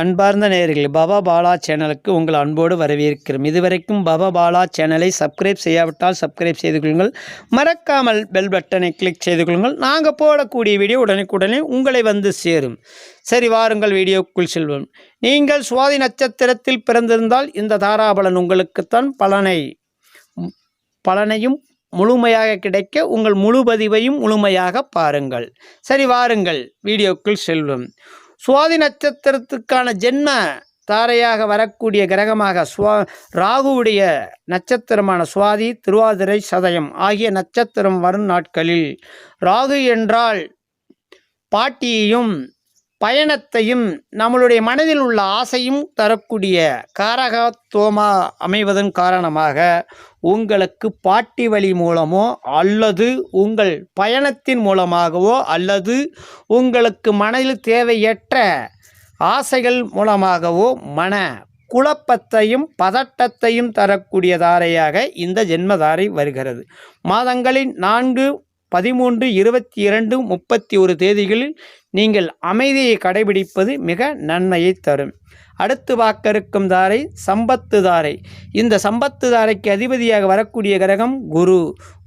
அன்பார்ந்த நேயர்கள் பாபா பாலா சேனலுக்கு உங்கள் அன்போடு வரவேற்கிறோம். இதுவரைக்கும் பாபா பாலா சேனலை சப்ஸ்கிரைப் செய்யாவிட்டால் சப்ஸ்கிரைப் செய்து கொள்ளுங்கள். மறக்காமல் பெல் பட்டனை கிளிக் செய்து கொள்ளுங்கள். நாங்கள் போடக்கூடிய வீடியோ உடனுக்குடனே உங்களை வந்து சேரும். சரி வாருங்கள் வீடியோக்குள் செல்வோம். நீங்கள் சுவாதி நட்சத்திரத்தில் பிறந்திருந்தால் இந்த தாராபலன் உங்களுக்குத்தான் பலனை பலனையும் முழுமையாக கிடைக்க உங்கள் முழு பதிவையும் முழுமையாக பாருங்கள். சரி வாருங்கள் வீடியோக்குள் செல்வோம். சுவாதி நட்சத்திரத்துக்கான ஜென்ம தாரையாக வரக்கூடிய கிரகமாக சுவா ராகுவுடைய நட்சத்திரமான சுவாதி திருவாதிரை சதயம் ஆகிய நட்சத்திரம் வரும் நாட்களில் ராகு என்றால் பாட்டியையும் பயணத்தையும் நம்மளுடைய மனதில் உள்ள ஆசையும் தரக்கூடிய காரகத்துவமா அமைவதன் காரணமாக உங்களுக்கு பாட்டி வழி மூலமோ அல்லது உங்கள் பயணத்தின் மூலமாகவோ அல்லது உங்களுக்கு மனதில் தேவையற்ற ஆசைகள் மூலமாகவோ மன குழப்பத்தையும் பதட்டத்தையும் தரக்கூடிய தாரையாக இந்த ஜென்மதாரை வருகிறது. மாதங்களின் நான்கு பதிமூன்று இருபத்தி இரண்டு முப்பத்தி ஒரு தேதிகளில் நீங்கள் அமைதியை கடைபிடிப்பது மிக நன்மையை தரும். அடுத்து பார்க்க இருக்கும் தாரை சம்பத்து தாரை. இந்த சம்பத்து தாரைக்கு அதிபதியாக வரக்கூடிய கிரகம் குரு.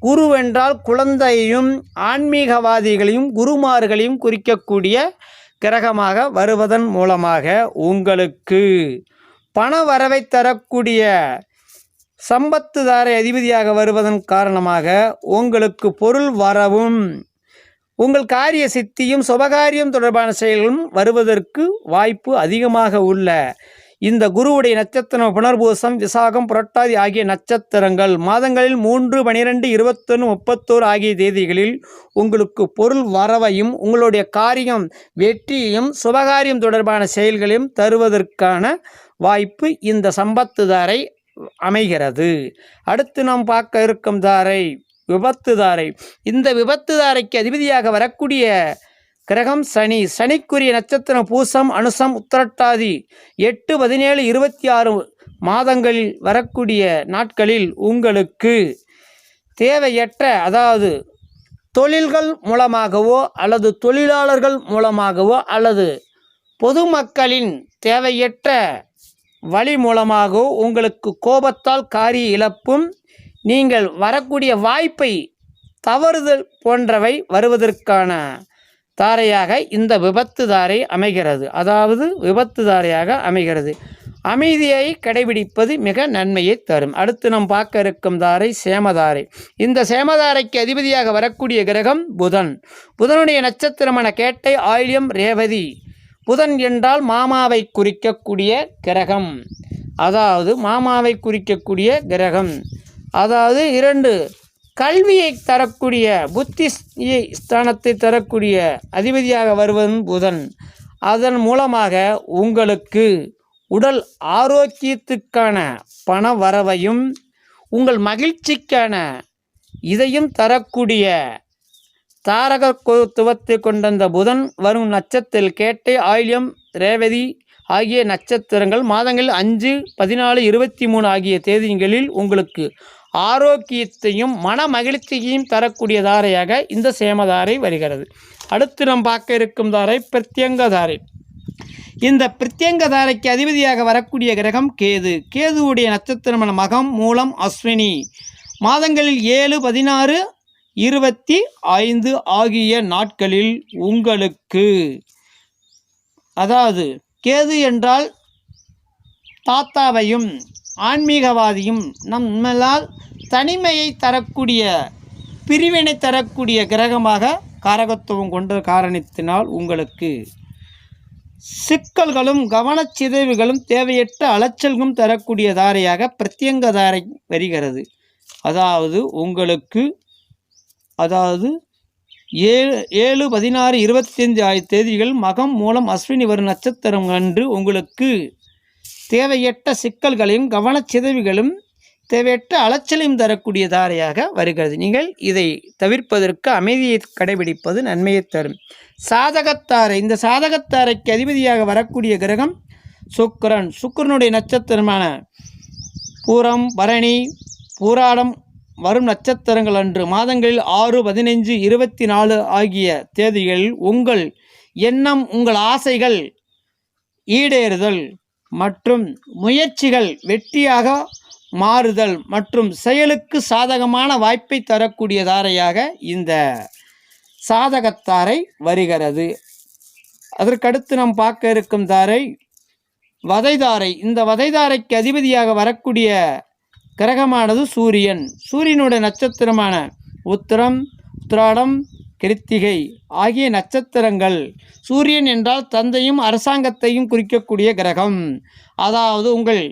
குரு என்றால் குழந்தையையும் ஆன்மீகவாதிகளையும் குருமார்களையும் குறிக்கக்கூடிய கிரகமாக வருவதன் மூலமாக உங்களுக்கு பண வரவை தரக்கூடிய சம்பத்துதாரை அதிபதியாக வருவதன் காரணமாக உங்களுக்கு பொருள் வரவும் உங்கள் காரிய சித்தியும் சுபகாரியம் தொடர்பான செயல்களும் வருவதற்கு வாய்ப்பு அதிகமாக உள்ள. இந்த குருவுடைய நட்சத்திரம் புனர்பூசம் விசாகம் புரட்டாதி ஆகிய நட்சத்திரங்கள் மாதங்களில் மூன்று பனிரெண்டு இருபத்தொன்று முப்பத்தோரு ஆகிய தேதிகளில் உங்களுக்கு பொருள் வரவையும் உங்களுடைய காரியம் வெற்றியையும் சுபகாரியம் தொடர்பான செயல்களையும் தருவதற்கான வாய்ப்பு இந்த சம்பத்துதாரை அமைகிறது. அடுத்து நாம் பார்க்க இருக்கும் தாரை விபத்துதாரை இந்த விபத்துதாரைக்கு அதிபதியாக வரக்கூடிய கிரகம் சனி. சனிக்குரிய நட்சத்திரம் பூசம் அனுசம் உத்திரட்டாதி. எட்டு பதினேழு இருபத்தி ஆறு மாதங்களில் வரக்கூடிய நாட்களில் உங்களுக்கு தேவையற்ற அதாவது தொழில்கள் மூலமாகவோ அல்லது தொழிலாளர்கள் மூலமாகவோ அல்லது பொதுமக்களின் தேவையற்ற வழி மூலமாகவோ உங்களுக்கு கோபத்தால் காரிய இழப்பும் நீங்கள் வரக்கூடிய வாய்ப்பை தவறுதல் போன்றவை வருவதற்கான தாரையாக இந்த விபத்து தாரை அமைகிறது. அதாவது விபத்து தாரையாக அமைகிறது. அமைதியை கடைபிடிப்பது மிக நன்மையை தரும். அடுத்து நாம் பார்க்க இருக்கும் தாரை சேமதாரை. இந்த சேமதாரைக்கு அதிபதியாக வரக்கூடிய கிரகம் புதன். புதனுடைய நட்சத்திரமான கேட்டை ஆயில்யம் ரேவதி. புதன் என்றால் மாமாவை குறிக்கக்கூடிய கிரகம். அதாவது மாமாவை குறிக்கக்கூடிய கிரகம். அதாவது இரண்டு கல்வியை தரக்கூடிய புத்தி ஸ்தானத்தை தரக்கூடிய அதிபதியாக வருவதும் புதன். அதன் மூலமாக உங்களுக்கு உடல் ஆரோக்கியத்துக்கான பண வரவையும் உங்கள் மகிழ்ச்சிக்கான இதையும் தரக்கூடிய தாரகத்துவத்தை கொண்ட புதன் வரும் நட்சத்திரத்தில் கேட்டை ஆயில்யம் ரேவதி ஆகிய நட்சத்திரங்கள் மாதங்கள் அஞ்சு பதினாலு இருபத்தி மூணு ஆகிய தேதிகளில் உங்களுக்கு ஆரோக்கியத்தையும் மன மகிழ்ச்சியையும் தரக்கூடிய தாரையாக இந்த சேமதாரை வருகிறது. அடுத்து நாம் பார்க்க இருக்கும் தாரை பிரத்யங்க தாரை இந்த பிரத்யங்க தாரைக்கு அதிபதியாக வரக்கூடிய கிரகம் கேது. கேதுவுடைய நட்சத்திரமான மகம் மூலம் அஸ்வினி. மாதங்களில் ஏழு பதினாறு இருபத்தி ஐந்து ஆகிய நாட்களில் உங்களுக்கு. அதாவது கேது என்றால் தாத்தாவையும் ஆன்மீகவாதியும் நம்மளால் தனிமையை தரக்கூடிய பிரிவினை தரக்கூடிய கிரகமாக காரகத்துவம் கொண்ட காரணத்தினால் உங்களுக்கு. சிக்கல்களும் கவனச்சிதைவுகளும் தேவையற்ற அலைச்சல்களும் தரக்கூடிய தாரையாக பிரத்யங்க தாரை வருகிறது. அதாவது உங்களுக்கு அதாவது ஏழு ஏழு பதினாறு இருபத்தைந்து ஆகிய தேதிகள் மகம் மூலம் அஸ்வினி வரும் நட்சத்திரம் அன்று உங்களுக்கு தேவையற்ற சிக்கல்களையும் கவனச்சிதவிகளும் தேவையற்ற அலைச்சலையும் தரக்கூடிய தாரையாக வருகிறது. நீங்கள் இதை தவிர்ப்பதற்கு அமைதியை கடைபிடிப்பது நன்மையை தரும். சாதகத்தாரை இந்த சாதகத்தாரைக்கு அதிபதியாக வரக்கூடிய கிரகம் சுக்கரன். சுக்கரனுடைய நட்சத்திரமான பூரம் பரணி பூராடம் வரும் நட்சத்திரங்கள் அன்று மாதங்களில் ஆறு பதினைஞ்சு இருபத்தி நாலு ஆகிய தேதிகளில் உங்கள் எண்ணம் உங்கள் ஆசைகள் ஈடேறுதல் மற்றும் முயற்சிகள் வெற்றியாக மாறுதல் மற்றும் செயலுக்கு சாதகமான வாய்ப்பை தரக்கூடிய தாரையாக இந்த சாதகத்தாரை வருகிறது. அதற்கடுத்து நாம் பார்க்க இருக்கும் தாரை வதைதாரை. இந்த வதைதாரைக்கு அதிபதியாக வரக்கூடிய கிரகமானது சூரியன். சூரியனுடைய நட்சத்திரமான உத்திரம் உத்திராடம் கிருத்திகை ஆகிய நட்சத்திரங்கள் சூரியன் என்றால் தந்தையும் அரசாங்கத்தையும் குறிக்கக்கூடிய கிரகம். அதாவது உங்கள்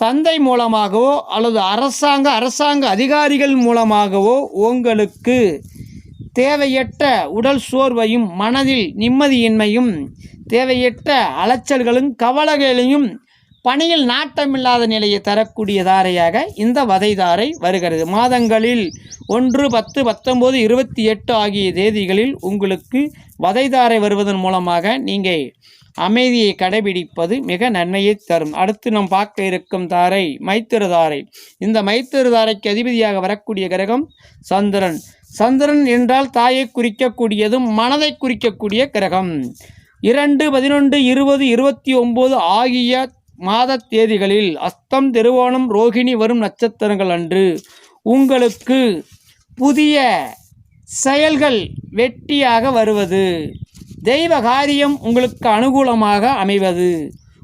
தந்தை மூலமாகவோ அல்லது அரசாங்க அரசாங்க அதிகாரிகள் மூலமாகவோ உங்களுக்கு தேவையற்ற உடல் சோர்வையும் மனதில் நிம்மதியின்மையும் தேவையற்ற அலைச்சல்களும் கவலைகளையும் பணியில் நாட்டமில்லாத நிலையை தரக்கூடிய தாரையாக இந்த வதைதாரை வருகிறது. மாதங்களில் ஒன்று பத்து பத்தொம்போது இருபத்தி எட்டு ஆகிய தேதிகளில் உங்களுக்கு வதைதாரை வருவதன் மூலமாக நீங்கள் அமைதியை கடைபிடிப்பது மிக நன்மையை தரும். அடுத்து நாம் பார்க்க இருக்கும் தாரை மைத்திருதாரை இந்த மைத்திருதாரைக்கு அதிபதியாக வரக்கூடிய கிரகம் சந்திரன். சந்திரன் என்றால் தாயை குறிக்கக்கூடியதும் மனதை குறிக்கக்கூடிய கிரகம். இரண்டு பதினொன்று இருபது இருபத்தி ஒம்பது ஆகிய மாத தேதிகளில் அஸ்தம் திருவோணம் ரோகிணி வரும் நட்சத்திரங்கள் அன்று உங்களுக்கு புதிய செயல்கள் வெட்டியாக வருவது. தெய்வ காரியம் உங்களுக்கு அனுகூலமாக அமைவது.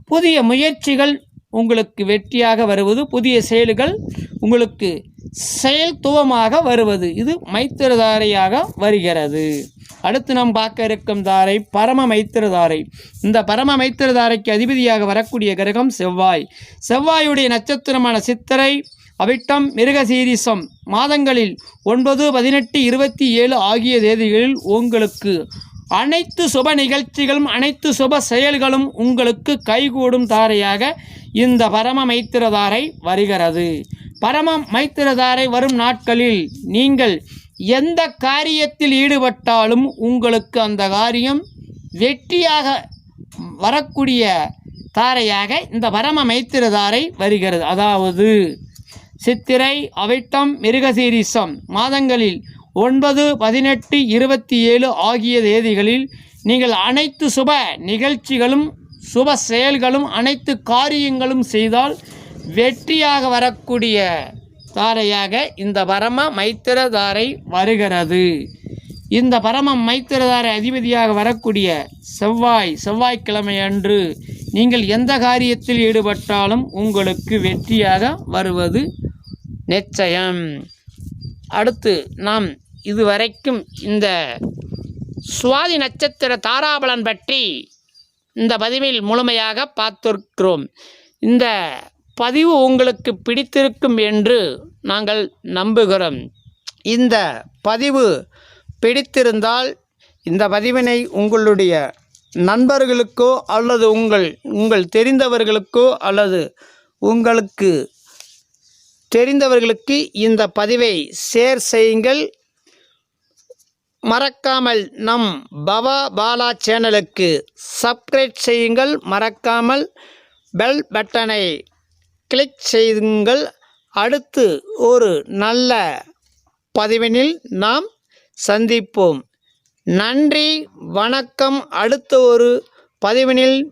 புதிய முயற்சிகள் உங்களுக்கு வெற்றியாக வருவது. புதிய செயல்கள் உங்களுக்கு செயல்துவமாக வருவது. இது மைத்திரதாரையாக வருகிறது. அடுத்து நாம் பார்க்க இருக்கும் தாரை பரம மைத்திரதாரை இந்த பரம மைத்திரதாரைக்கு அதிபதியாக வரக்கூடிய கிரகம் செவ்வாய். செவ்வாயுடைய நட்சத்திரமான சித்திரை அவிட்டம் மிருகசீரிசம் மாதங்களில் ஒன்பது பதினெட்டு இருபத்தி ஏழு ஆகிய தேதிகளில் உங்களுக்கு அனைத்து சுப நிகழ்ச்சிகளும் அனைத்து சுப செயல்களும் உங்களுக்கு கைகூடும் தாரையாக இந்த பரம மைத்திரதாரை வருகிறது. பரம மைத்திரதாரை வரும் நாட்களில் நீங்கள் எந்த காரியத்தில் ஈடுபட்டாலும் உங்களுக்கு அந்த காரியம் வெற்றியாக வரக்கூடிய தாரையாக இந்த பரம மைத்திரதாரை வருகிறது. அதாவது சித்திரை அவிட்டம் மிருகசீரிசம் மாதங்களில் ஒன்பது பதினெட்டு இருபத்தி ஏழு ஆகிய தேதிகளில் நீங்கள் அனைத்து சுப நிகழ்ச்சிகளும் சுப செயல்களும் அனைத்து காரியங்களும் செய்தால் வெற்றியாக வரக்கூடிய தாரையாக இந்த பரம மைத்திர தாரை வருகிறது. இந்த பரம மைத்திரதாரை அதிபதியாக வரக்கூடிய செவ்வாய் செவ்வாய்க்கிழமை அன்று நீங்கள் எந்த காரியத்தில் ஈடுபட்டாலும் உங்களுக்கு வெற்றியாக வருவது நிச்சயம். அடுத்து நாம் இதுவரைக்கும் இந்த சுவாதி நட்சத்திர தாராபலன் பற்றி இந்த பதிவில் முழுமையாக பார்த்திருக்கிறோம். இந்த பதிவு உங்களுக்கு பிடித்திருக்கும் என்று நாங்கள் நம்புகிறோம். இந்த பதிவு பிடித்திருந்தால் இந்த பதிவினை உங்களுடைய நண்பர்களுக்கோ அல்லது உங்கள் உங்கள் தெரிந்தவர்களுக்கோ அல்லது உங்களுக்கு தெரிந்தவர்களுக்கு இந்த பதிவை ஷேர் செய்யுங்கள். மறக்காமல் நம் பவா பாலா சேனலுக்கு சப்ஸ்கிரைப் செய்யுங்கள். மறக்காமல் பெல் பட்டனை கிளிக் செய்யுங்கள் அடுத்து ஒரு நல்ல பதிவினில் நாம் சந்திப்போம். நன்றி வணக்கம். அடுத்த ஒரு பதிவினில்